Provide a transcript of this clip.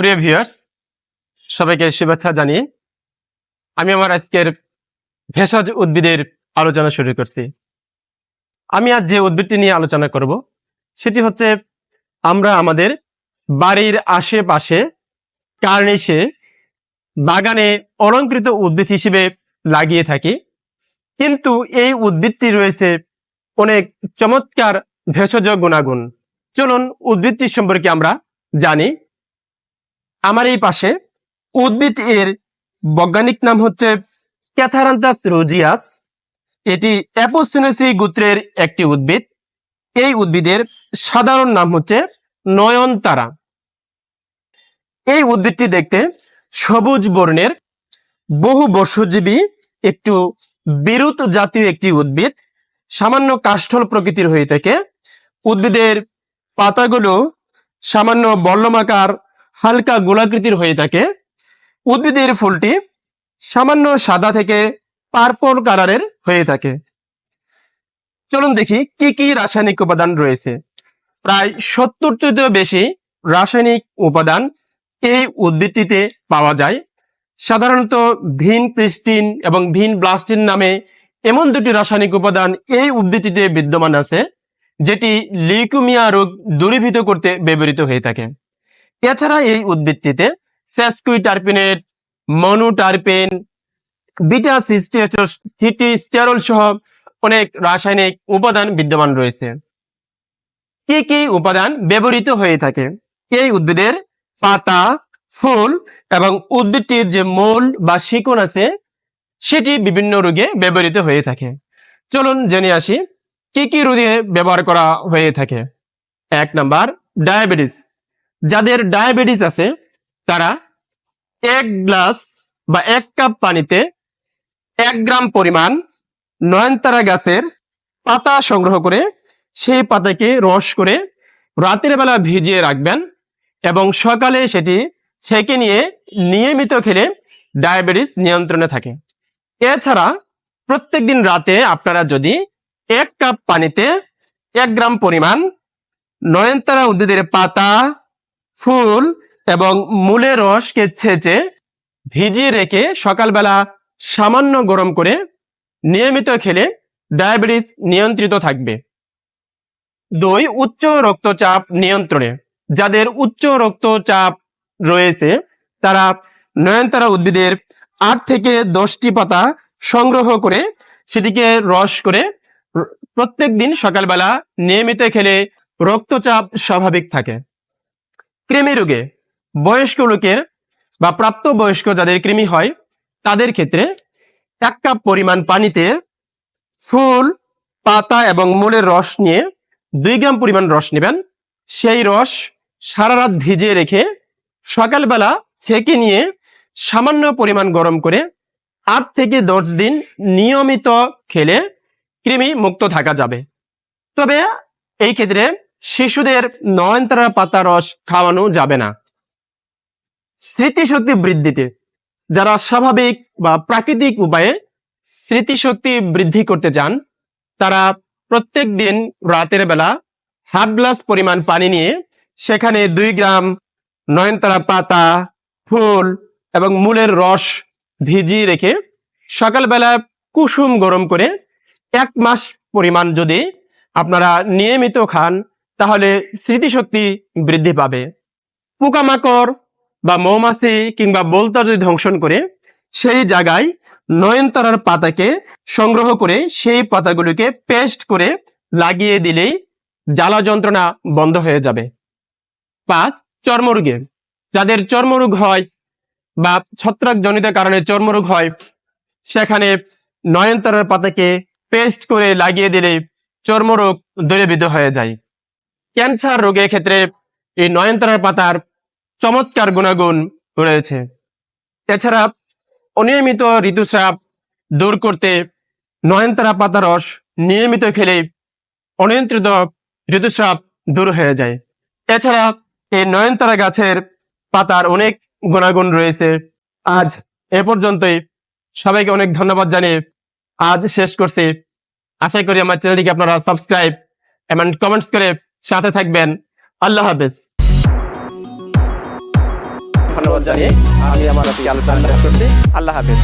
প্রিয় ভিউয়ার্স সবাইকে শুভেচ্ছা জানিয়ে আমি আমার আজকের ভেষজ উদ্ভিদের আলোচনা শুরু করছি। আমি আজ যে উদ্ভিদটি নিয়ে আলোচনা করব, সেটি হচ্ছে আমরা আমাদের বাড়ির আশেপাশে কার্নিশে বাগানে অলঙ্কৃত উদ্ভিদ হিসেবে লাগিয়ে থাকি। কিন্তু এই উদ্ভিদটি রয়েছে অনেক চমৎকার ভেষজ গুণাগুণ। চলুন উদ্ভিদটি সম্পর্কে আমরা জানি। আমার এই পাশে উদ্ভিদ এর বৈজ্ঞানিক নাম হচ্ছে ক্যাথারান্তাস রোজিয়াস এটি অ্যাপোসিনোসি গোত্রের একটি উদ্ভিদ। এই উদ্ভিদের সাধারণ নাম হচ্ছে নয়নতারা। এই উদ্ভিদটি দেখতে সবুজ বর্ণের, বহু বর্ষজীবী, একটু বিরুত জাতীয় একটি উদ্ভিদ। সামান্য কাষ্ঠল প্রকৃতির হয়ে থাকে। উদ্ভিদের পাতাগুলো সামান্য বল্লমাকার হালকা গোলাকৃতির হয়ে থাকে। উদ্ভিদের ফুলটি সামান্য সাদা থেকে পার্পল কালারের হয়ে থাকে। চলুন দেখি কি কি রাসায়নিক উপাদান রয়েছে। প্রায় সত্তরটিরও বেশি রাসায়নিক উপাদান এই উদ্ভিদটিতে পাওয়া যায়। সাধারণত ভিন প্রিস্টিন এবং ভিন ব্লাস্টিন নামে এমন দুটি রাসায়নিক উপাদান এই উদ্ভিদটিতে বিদ্যমান আছে, যেটি লিউকুমিয়া রোগ দূরীভূত করতে ব্যবহৃত হয়ে থাকে। এছাড়া এই উদ্ভিদটিতে sesquiterpenoid monoterpene, beta sitosterol সহ অনেক রাসায়নিক উপাদান বিদ্যমান রয়েছে। কি কি উপাদান ব্যবহৃত হয়ে থাকে? এই উদ্ভিদের পাতা, ফুল এবং উদ্ভিদটির যে মূল বা শিকড় আছে, সেটি বিভিন্ন রোগে ব্যবহৃত হয়ে থাকে। চলুন জেনে আসি, কি কি রোগে ব্যবহার করা হয়ে থাকে? এক নাম্বার, ডায়াবেটিস। যাদের ডায়াবেটিস আছে, তারা এক গ্লাস বা এক কাপ পানিতে এক গ্রাম পরিমাণ নয়নতারা গাছের পাতা সংগ্রহ করে সেই পাতাকে রস করে রাতের বেলা ভিজিয়ে রাখবেন এবং সকালে সেটি ছেঁকে নিয়ে নিয়মিত খেলে ডায়াবেটিস নিয়ন্ত্রণে থাকে। এছাড়া প্রত্যেক দিন রাতে আপনারা যদি এক কাপ পানিতে এক গ্রাম পরিমাণ নয়নতারা উদ্ভিদের পাতা ফুল এবং মূলের রসকে ছেঁচে ভিজিয়ে রেখে সকালবেলা সামান্য গরম করে নিয়মিত খেলে ডায়াবেটিস নিয়ন্ত্রিত থাকবে। দুই উচ্চ রক্তচাপ নিয়ন্ত্রণে। যাদের উচ্চ রক্তচাপ রয়েছে, তারা নয়নতারা উদ্ভিদের আট থেকে দশটি পাতা সংগ্রহ করে সেটিকে রস করে প্রত্যেক দিন সকালবেলা নিয়মিত খেলে রক্তচাপ স্বাভাবিক থাকে। কৃমি রোগে বয়স্ক লোকের বা প্রাপ্ত বয়স্ক যাদের কৃমি হয়, তাদের ক্ষেত্রে এক কাপ পরিমাণ পানিতে ফুল, পাতা এবং মূলের রস নিয়ে দুই গ্রাম পরিমাণ রস নেবেন। সেই রস সারা রাত ভিজিয়ে রেখে সকালবেলা ছেঁকে নিয়ে সামান্য পরিমাণ গরম করে আট থেকে দশ দিন নিয়মিত খেলে কৃমি মুক্ত থাকা যাবে। তবে এই ক্ষেত্রে শিশুদের নয়নতারা পাতা রস খাওয়ানো যাবে না। স্মৃতিশক্তি বৃদ্ধিতে, যারা স্বাভাবিক বা প্রাকৃতিক উপায়ে স্মৃতিশক্তি বৃদ্ধি করতে চান, তারা প্রত্যেক দিন রাতের বেলা হাফ গ্লাস পরিমাণ পানি নিয়ে সেখানে দুই গ্রাম নয়নতারা পাতা, ফুল এবং মূলের রস ভিজিয়ে রেখে সকালবেলা কুসুম গরম করে এক মাস পরিমাণ যদি আপনারা নিয়মিত খান তাহলে স্মৃতিশক্তি বৃদ্ধি পাবে। পোকামাকড় বা মৌমাছি কিংবা বলতা যদি ধ্বংসন করে, সেই জায়গায় নয়নতারার পাতাকে সংগ্রহ করে সেই পাতাগুলোকে পেস্ট করে লাগিয়ে দিলেই জ্বালা যন্ত্রণা বন্ধ হয়ে যাবে। পাঁচ, চর্মরোগে। যাদের চর্মরোগ হয় বা ছত্রাক জনিত কারণে চর্মরোগ হয়, সেখানে নয়নতারার পাতাকে পেস্ট করে লাগিয়ে দিলে চর্মরোগ দূরীভূত হয়ে যায়। ক্যান্সার রোগের ক্ষেত্রে এই নয়নতারার পাতার চমৎকার গুণাগুণ রয়েছে। এছাড়া অনিয়মিত ঋতুস্রাব দূর করতে নয়নতারা পাতা রস নিয়মিত খেলে অনিয়ন্ত্রিত ঋতুস্রাব দূর হয়ে যায়। এছাড়া এই নয়নতারা গাছের পাতার অনেক গুণাগুণ রয়েছে। আজ এ পর্যন্তই। সবাইকে অনেক ধন্যবাদ জানিয়ে আজ শেষ করছি। আশা করি আমার চ্যানেলটিকে আপনারা সাবস্ক্রাইব এবং কমেন্টস করে সাথে থাকবেন। আল্লাহ হাফেজ। ধন্যবাদ জানিয়ে আমি আমার আলোচনা করছি। আল্লাহ হাফেজ।